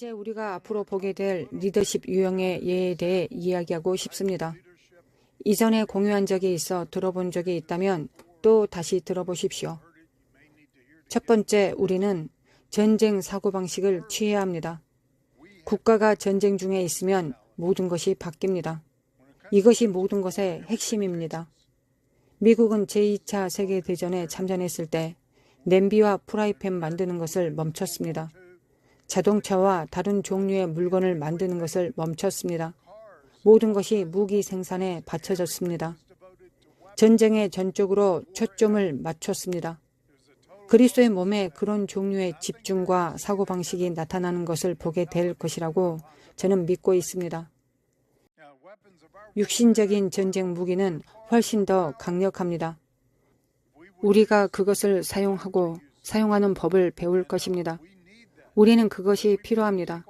이제 우리가 앞으로 보게 될 리더십 유형의 예에 대해 이야기하고 싶습니다. 이전에 공유한 적이 있어 들어본 적이 있다면 또 다시 들어보십시오. 첫 번째, 우리는 전쟁 사고방식을 취해야 합니다. 국가가 전쟁 중에 있으면 모든 것이 바뀝니다. 이것이 모든 것의 핵심입니다. 미국은 제2차 세계대전에 참전했을 때 냄비와 프라이팬 만드는 것을 멈췄습니다. 자동차와 다른 종류의 물건을 만드는 것을 멈췄습니다. 모든 것이 무기 생산에 바쳐졌습니다. 전쟁에 전적으로 초점을 맞췄습니다. 그리스도의 몸에 그런 종류의 집중과 사고방식이 나타나는 것을 보게 될 것이라고 저는 믿고 있습니다. 육신적인 전쟁 무기는 훨씬 더 강력합니다. 우리가 그것을 사용하고 사용하는 법을 배울 것입니다. 우리는 그것이 필요합니다.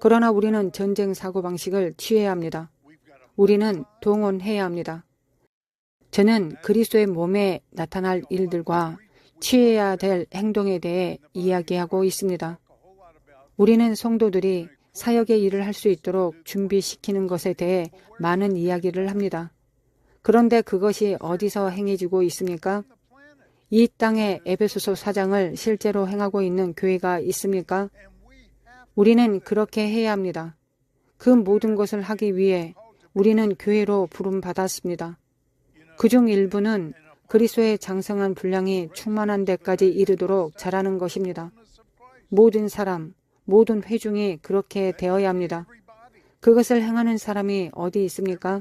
그러나 우리는 전쟁 사고방식을 취해야 합니다. 우리는 동원해야 합니다. 저는 그리스도의 몸에 나타날 일들과 취해야 될 행동에 대해 이야기하고 있습니다. 우리는 성도들이 사역의 일을 할 수 있도록 준비시키는 것에 대해 많은 이야기를 합니다. 그런데 그것이 어디서 행해지고 있습니까? 이 땅의 에베소서 사장을 실제로 행하고 있는 교회가 있습니까? 우리는 그렇게 해야 합니다. 그 모든 것을 하기 위해 우리는 교회로 부름받았습니다. 그중 일부는 그리스도의 장성한 분량이 충만한 데까지 이르도록 자라는 것입니다. 모든 사람, 모든 회중이 그렇게 되어야 합니다. 그것을 행하는 사람이 어디 있습니까?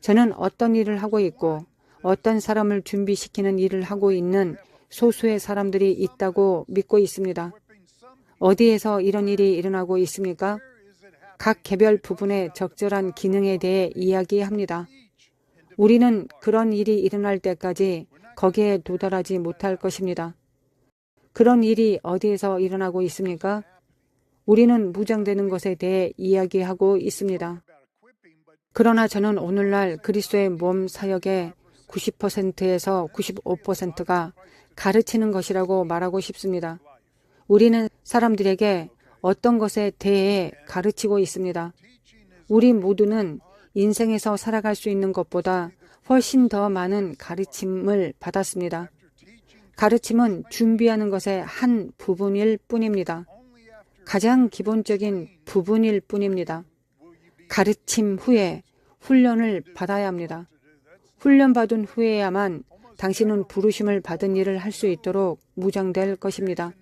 저는 어떤 일을 하고 있고 어떤 사람을 준비시키는 일을 하고 있는 소수의 사람들이 있다고 믿고 있습니다. 어디에서 이런 일이 일어나고 있습니까? 각 개별 부분의 적절한 기능에 대해 이야기합니다. 우리는 그런 일이 일어날 때까지 거기에 도달하지 못할 것입니다. 그런 일이 어디에서 일어나고 있습니까? 우리는 무장되는 것에 대해 이야기하고 있습니다. 그러나 저는 오늘날 그리스도의 몸 사역의 90%에서 95%가 가르치는 것이라고 말하고 싶습니다. 우리는 사람들에게 어떤 것에 대해 가르치고 있습니다. 우리 모두는 인생에서 살아갈 수 있는 것보다 훨씬 더 많은 가르침을 받았습니다. 가르침은 준비하는 것의 한 부분일 뿐입니다. 가장 기본적인 부분일 뿐입니다. 가르침 후에 훈련을 받아야 합니다. 훈련받은 후에야만 당신은 부르심을 받은 일을 할 수 있도록 무장될 것입니다.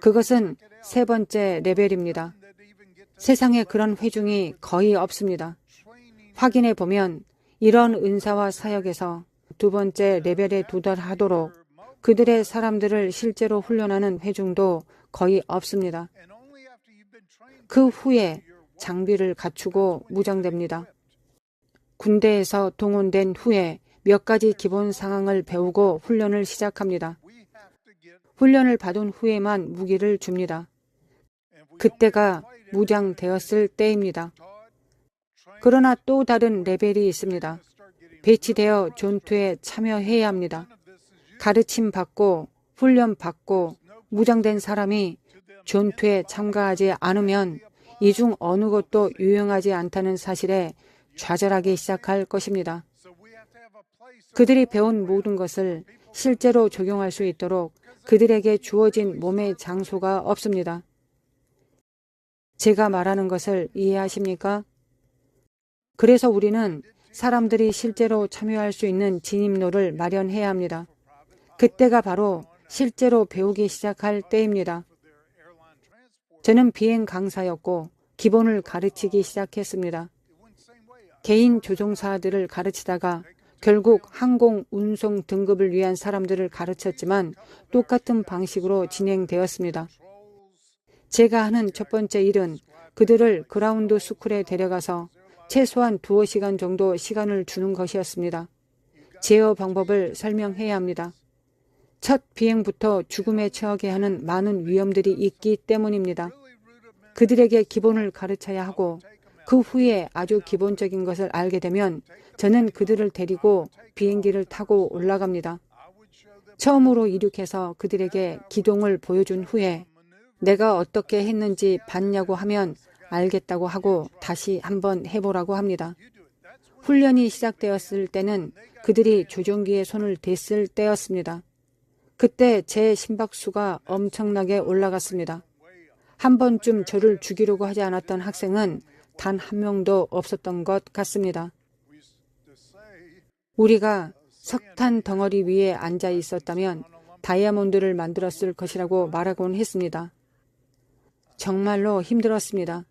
그것은 세 번째 레벨입니다. 세상에 그런 회중이 거의 없습니다. 확인해 보면 이런 은사와 사역에서 두 번째 레벨에 도달하도록 그들의 사람들을 실제로 훈련하는 회중도 거의 없습니다. 그 후에 장비를 갖추고 무장됩니다. 군대에서 동원된 후에 몇 가지 기본 상황을 배우고 훈련을 시작합니다. 훈련을 받은 후에만 무기를 줍니다. 그때가 무장되었을 때입니다. 그러나 또 다른 레벨이 있습니다. 배치되어 전투에 참여해야 합니다. 가르침 받고 훈련 받고 무장된 사람이 전투에 참가하지 않으면 이중 어느 것도 유용하지 않다는 사실에 좌절하기 시작할 것입니다. 그들이 배운 모든 것을 실제로 적용할 수 있도록 그들에게 주어진 몸의 장소가 없습니다. 제가 말하는 것을 이해하십니까? 그래서 우리는 사람들이 실제로 참여할 수 있는 진입로를 마련해야 합니다. 그때가 바로 실제로 배우기 시작할 때입니다. 저는 비행 강사였고 기본을 가르치기 시작했습니다. 개인 조종사들을 가르치다가 결국 항공 운송 등급을 위한 사람들을 가르쳤지만 똑같은 방식으로 진행되었습니다. 제가 하는 첫 번째 일은 그들을 그라운드 스쿨에 데려가서 최소한 두어 시간 정도 시간을 주는 것이었습니다. 제어 방법을 설명해야 합니다. 첫 비행부터 죽음에 처하게 하는 많은 위험들이 있기 때문입니다. 그들에게 기본을 가르쳐야 하고 그 후에 아주 기본적인 것을 알게 되면 저는 그들을 데리고 비행기를 타고 올라갑니다. 처음으로 이륙해서 그들에게 기동을 보여준 후에 내가 어떻게 했는지 봤냐고 하면 알겠다고 하고 다시 한번 해보라고 합니다. 훈련이 시작되었을 때는 그들이 조종기에 손을 댔을 때였습니다. 그때 제 심박수가 엄청나게 올라갔습니다. 한 번쯤 저를 죽이려고 하지 않았던 학생은 단 한 명도 없었던 것 같습니다. 우리가 석탄 덩어리 위에 앉아 있었다면 다이아몬드를 만들었을 것이라고 말하곤 했습니다. 정말로 힘들었습니다.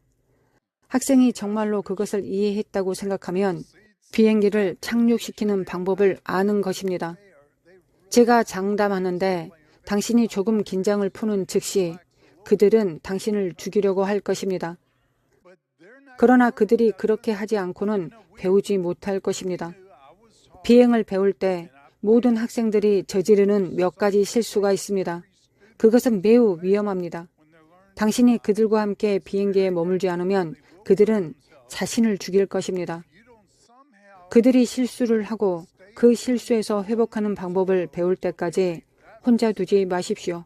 학생이 정말로 그것을 이해했다고 생각하면 비행기를 착륙시키는 방법을 아는 것입니다. 제가 장담하는데 당신이 조금 긴장을 푸는 즉시 그들은 당신을 죽이려고 할 것입니다. 그러나 그들이 그렇게 하지 않고는 배우지 못할 것입니다. 비행을 배울 때 모든 학생들이 저지르는 몇 가지 실수가 있습니다. 그것은 매우 위험합니다. 당신이 그들과 함께 비행기에 머물지 않으면 그들은 자신을 죽일 것입니다. 그들이 실수를 하고 그 실수에서 회복하는 방법을 배울 때까지 혼자 두지 마십시오.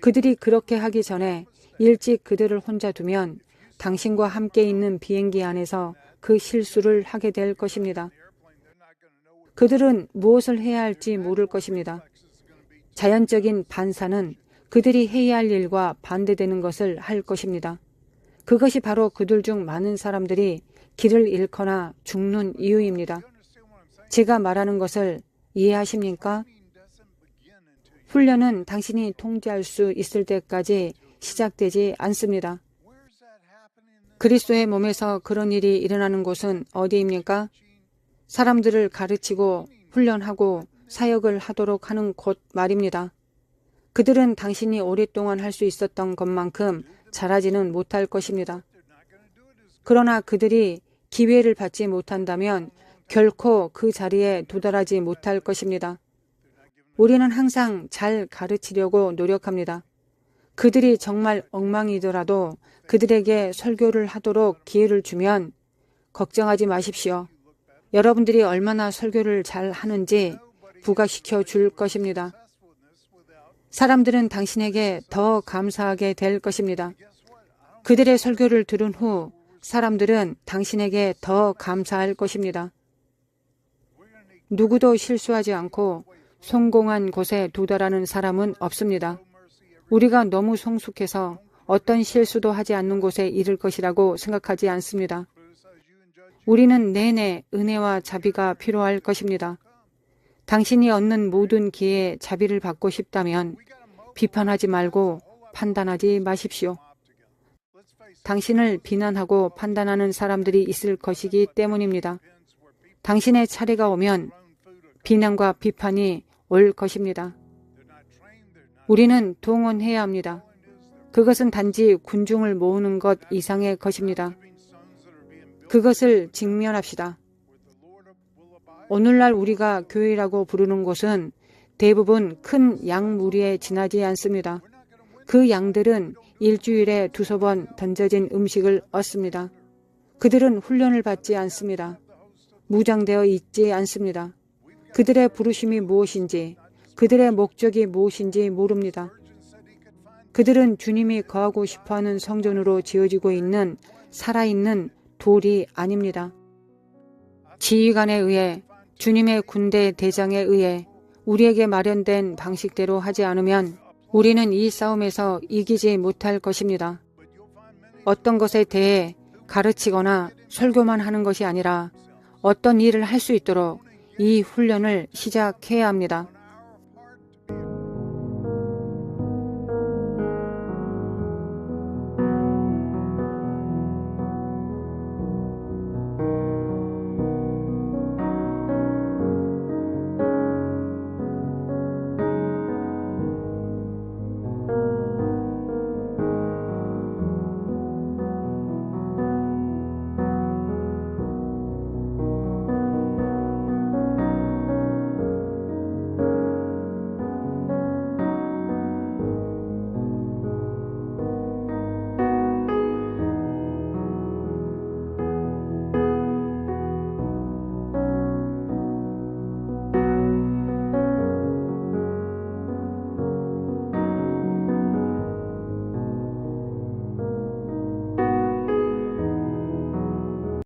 그들이 그렇게 하기 전에 일찍 그들을 혼자 두면 당신과 함께 있는 비행기 안에서 그 실수를 하게 될 것입니다. 그들은 무엇을 해야 할지 모를 것입니다. 자연적인 반사는 그들이 해야 할 일과 반대되는 것을 할 것입니다. 그것이 바로 그들 중 많은 사람들이 길을 잃거나 죽는 이유입니다. 제가 말하는 것을 이해하십니까? 훈련은 당신이 통제할 수 있을 때까지 시작되지 않습니다. 그리스도의 몸에서 그런 일이 일어나는 곳은 어디입니까? 사람들을 가르치고 훈련하고 사역을 하도록 하는 곳 말입니다. 그들은 당신이 오랫동안 할 수 있었던 것만큼 잘하지는 못할 것입니다. 그러나 그들이 기회를 받지 못한다면 결코 그 자리에 도달하지 못할 것입니다. 우리는 항상 잘 가르치려고 노력합니다. 그들이 정말 엉망이더라도 그들에게 설교를 하도록 기회를 주면 걱정하지 마십시오. 여러분들이 얼마나 설교를 잘 하는지 부각시켜 줄 것입니다. 사람들은 당신에게 더 감사하게 될 것입니다. 그들의 설교를 들은 후 사람들은 당신에게 더 감사할 것입니다. 누구도 실수하지 않고 성공한 곳에 도달하는 사람은 없습니다. 우리가 너무 성숙해서 어떤 실수도 하지 않는 곳에 이를 것이라고 생각하지 않습니다. 우리는 내내 은혜와 자비가 필요할 것입니다. 당신이 얻는 모든 기회에 자비를 받고 싶다면 비판하지 말고 판단하지 마십시오. 당신을 비난하고 판단하는 사람들이 있을 것이기 때문입니다. 당신의 차례가 오면 비난과 비판이 올 것입니다. 우리는 동원해야 합니다. 그것은 단지 군중을 모으는 것 이상의 것입니다. 그것을 직면합시다. 오늘날 우리가 교회라고 부르는 곳은 대부분 큰 양 무리에 지나지 않습니다. 그 양들은 일주일에 두세 번 던져진 음식을 얻습니다. 그들은 훈련을 받지 않습니다. 무장되어 있지 않습니다. 그들의 부르심이 무엇인지, 그들의 목적이 무엇인지 모릅니다. 그들은 주님이 거하고 싶어 하는 성전으로 지어지고 있는 살아있는 돌이 아닙니다. 지휘관에 의해 주님의 군대 대장에 의해 우리에게 마련된 방식대로 하지 않으면 우리는 이 싸움에서 이기지 못할 것입니다. 어떤 것에 대해 가르치거나 설교만 하는 것이 아니라 어떤 일을 할 수 있도록 이 훈련을 시작해야 합니다.